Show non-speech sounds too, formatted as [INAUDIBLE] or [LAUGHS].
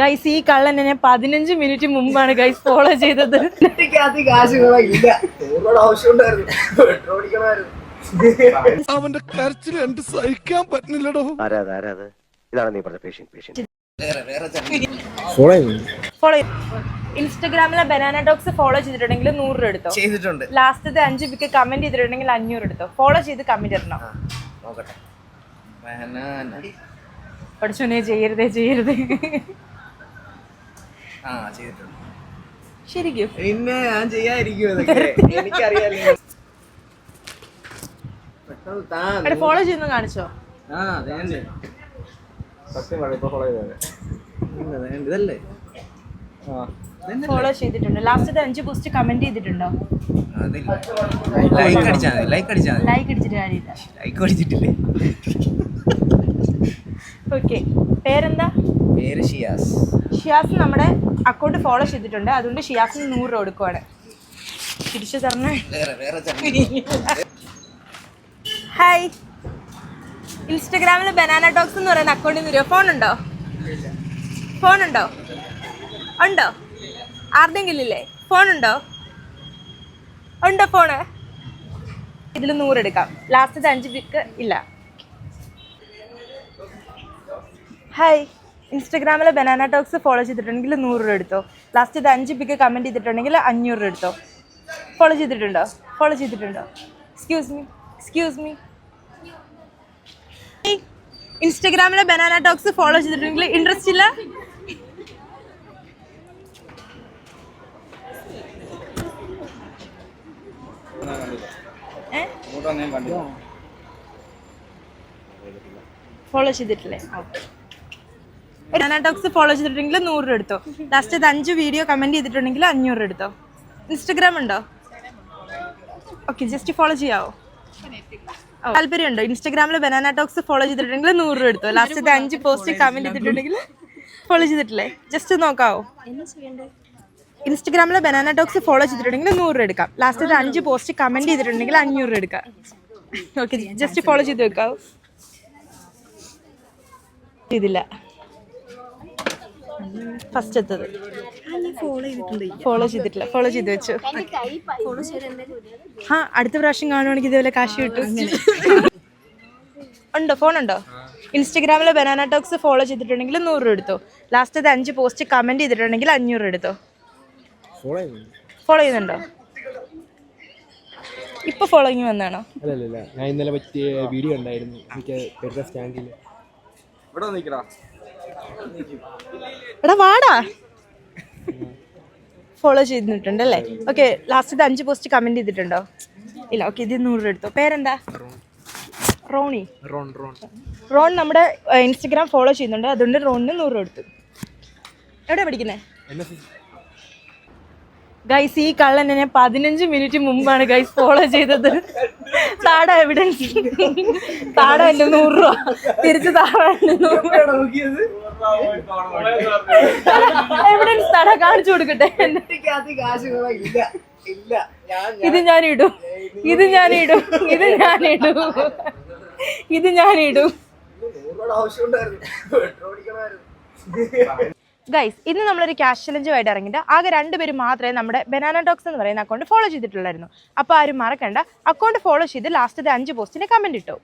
Guys ഈ കള്ളൻ എന്നെ പതിനഞ്ച് മിനിറ്റ് മുമ്പാണ് ഗൈസ് ഫോളോ ചെയ്തത്. അവന്റെ കരച്ചിൽ എനിക്ക് സഹിക്കാൻ പറ്റുന്നില്ലടോ. ഇതാണ് നീ പറഞ്ഞ പേഷ്യൻ പേഷ്യൻ വേറെ വേറെ ചങ്ങ ഫോളോ ഇൻസ്റ്റഗ്രാമിലെ ബനാന ഡോക്സ് ഫോളോ ചെയ്തിട്ടുണ്ടെങ്കിൽ നൂറ് രൂപ എടുത്തോ? ചെയ്തിട്ടുണ്ട്. ലാസ്റ്റത്തെ അഞ്ച് പിക്ക് കമന്റ് ചെയ്തിട്ടുണ്ടെങ്കിൽ അഞ്ഞൂറ് എടുത്തോ? ഫോളോ ചെയ്ത് കമന്റ് ഇടണം? പഠിച്ചു ചെയ്യരുതേ ചെയ്യരുതേ. ആ ചെയ്തിട്ടുണ്ട്. ശരിക്കും പിന്നെ ഞാൻ ചെയ്യാതിരിക്കും എനിക്കറിയാലോ. ഫോളോ ചെയ്യുന്ന കാണിച്ചോ? ആ അതേ ഇതല്ലേ? ഫോളോ ചെയ്തിട്ടുണ്ട്. ലാസ്റ്റ് അഞ്ച് പോസ്റ്റ് കമന്റ് ചെയ്തിട്ടുണ്ടോ? ലൈക്ക് അടിച്ചാൽ ലൈക്ക് അടിച്ചാൽ ലൈക്ക് അടിച്ചിട്ട് കാര്യമില്ല. ലൈക്ക് അടിച്ചിട്ടില്ലേ? ഓക്കെ പേരെന്താ? പേര് ഷിയാസ്. ഷിയാസ് നമ്മുടെ അക്കൗണ്ട് ഫോളോ ചെയ്തിട്ടുണ്ട്. അതുകൊണ്ട് ഷിയാസിന് നൂറ് രൂപ കൊടുക്കുവാണ്. തിരിച്ചു തരണേ. ഹായ് ഇൻസ്റ്റഗ്രാമിൽ ബനാന ടോക്സ് എന്ന് പറയുന്ന അക്കൗണ്ടിൽ നിന്ന് ഫോൺ ഉണ്ടോ? ഫോൺ ഉണ്ടോ? ഉണ്ടോ? ആരുടെങ്കിലും ഇല്ലേ? ഫോൺ ഉണ്ടോ? ഉണ്ടോ ഫോണ് ഇതിൽ നൂറ് എടുക്കാം. ലാസ്റ്റത്തെ അഞ്ച് പിക്ക് ഇല്ല. ഹായ് ഇൻസ്റ്റഗ്രാമിൽ ബനാന ടോക്സ് ഫോളോ ചെയ്തിട്ടുണ്ടെങ്കിൽ നൂറ് രൂപ എടുത്തോ. ലാസ്റ്റ് ഇത് അഞ്ച് പിക്ക് കമന്റ് ചെയ്തിട്ടുണ്ടെങ്കിൽ അഞ്ഞൂറ് രൂപ എടുത്തോ. ഫോളോ ചെയ്തിട്ടുണ്ടോ? ഫോളോ ചെയ്തിട്ടുണ്ടോ? എക്സ്ക്യൂസ് മീ എക്സ്ക്യൂസ് മീ ഇൻസ്റ്റഗ്രാമിലെ ബനാന ടോക്സ് ഫോളോ ചെയ്തിട്ടുണ്ടെങ്കിൽ ഇൻട്രസ്റ്റ് ഇല്ല? ഫോളോ ചെയ്തിട്ടില്ലേ? ബനാന ടോക്സ് ഫോളോ ചെയ്തിട്ടുണ്ടെങ്കിൽ നൂറ് രൂപ എടുത്തോ. ലാസ്റ്റ് ഇത് അഞ്ച് വീഡിയോ കമന്റ് ചെയ്തിട്ടുണ്ടെങ്കിൽ അഞ്ഞൂറ് രൂപ എടുത്തോ. ഇൻസ്റ്റഗ്രാം ഉണ്ടോ? ഓക്കെ ജസ്റ്റ് ഫോളോ ചെയ്യാവോ? താല്പര്യമുണ്ടോ? ഇൻസ്റ്റാഗ്രാമിൽ ബനാന ടോക്സ് ഫോളോ ചെയ്തിട്ടുണ്ടെങ്കിൽ നൂറ് രൂപ എടുത്തോ. ലാസ്റ്റത്തെ അഞ്ച് പോസ്റ്റ് കമന്റ് ചെയ്തിട്ടുണ്ടെങ്കിൽ ഫോളോ ചെയ്തിട്ടില്ലേ? ജസ്റ്റ് നോക്കാവോ? ഇൻസ്റ്റാഗ്രാമിൽ ബനാന ടോക്സ് ഫോളോ ചെയ്തിട്ടുണ്ടെങ്കിൽ നൂറ് രൂപ എടുക്കാം. ലാസ്റ്റത്തെ അഞ്ച് പോസ്റ്റ് കമന്റ് ചെയ്തിട്ടുണ്ടെങ്കിൽ അഞ്ഞൂറ് രൂപ എടുക്കാം. ഓക്കെ ജസ്റ്റ് ഫോളോ ചെയ്ത് വെക്കാവോ? ചെയ്തില്ല. ഫസ്റ്റ് എത്തത്. ഫോളോ ചെയ്തിട്ടില്ല. ഫോളോ ചെയ്ത് വെച്ചു. ആ അടുത്ത പ്രാവശ്യം കാണുവാണെങ്കിൽ ഇതേപോലെ കാശ് കിട്ടും. ഉണ്ടോ? ഫോൺ ഉണ്ടോ? ഇൻസ്റ്റഗ്രാമിലെ ബനാന ടോക്സ് ഫോളോ ചെയ്തിട്ടുണ്ടെങ്കിൽ നൂറ് രൂപ എടുത്തോ. ലാസ്റ്റത്തെ അഞ്ച് പോസ്റ്റ് കമന്റ് ചെയ്തിട്ടുണ്ടെങ്കിൽ അഞ്ഞൂറ് രൂപ എടുത്തോ. ഫോളോ ചെയ്യുന്നുണ്ടോ. ഇപ്പൊ ഫോളോയിങ് വന്നാണോ? ഇല്ല ഞാൻ ഇന്നലെ പറ്റിയ വീഡിയോ ഉണ്ടായിരുന്നു എനിക്ക് സ്റ്റാൻഡിൽ എടാ വാടാ. ഫോളോ ചെയ്തിട്ടുണ്ട് അല്ലേ ഓക്കെ ലാസ്റ്റ് ഇത് അഞ്ച് പോസ്റ്റ് കമന്റ് ചെയ്തിട്ടുണ്ടോ? ഇല്ല ഓക്കെ ഇത് നൂറ് രൂപ എടുത്തോ. പേരെന്താ? റോണി. Ron Ron. റോൺ നമ്മുടെ ഇൻസ്റ്റഗ്രാം ഫോളോ ചെയ്യുന്നുണ്ട്. അതുകൊണ്ട് റോണിന് നൂറ് രൂപ എടുത്തു എവിടെ പഠിക്കുന്നേ ഗൈസ് ഈ കള്ളൻ എന്നെ പതിനഞ്ച് മിനിറ്റ് മുമ്പാണ് ഗൈസ് ഫോളോ ചെയ്തത്. [LAUGHS] താട എവിഡൻസ് താട എന്റെ നൂറ് രൂപ. തിരിച്ച് താട എന്റെ നൂറ് എവിഡൻസ് താട കാണിച്ചു കൊടുക്കട്ടെ? എന്റെ എനിക്കകത്ത് ഇല്ല. ഇല്ല. ഞാൻ ഇത് ഞാൻ ഇടും. ഇത് ഞാൻ ഇടും. ഇത് ഞാൻ ഇടും. ഇത് ഞാൻ ഇടും. ആവശ്യം ഉണ്ടായിരുന്നു. ഗൈസ് ഇന്ന് നമ്മളൊരു ക്യാഷ് ചലഞ്ചുമായിട്ട് ഇറങ്ങിയിട്ട് ആകെ രണ്ടുപേര് മാത്രമേ നമ്മുടെ ബനാന ടോക്സ് എന്ന് പറയുന്ന അക്കൗണ്ട് ഫോളോ ചെയ്തിട്ടുള്ളായിരുന്നു. അപ്പോൾ ആരും മറക്കണ്ട. അക്കൗണ്ട് ഫോളോ ചെയ്ത് ലാസ്റ്റത്തെ അഞ്ച് പോസ്റ്റിന് കമന്റ് ഇട്ടു.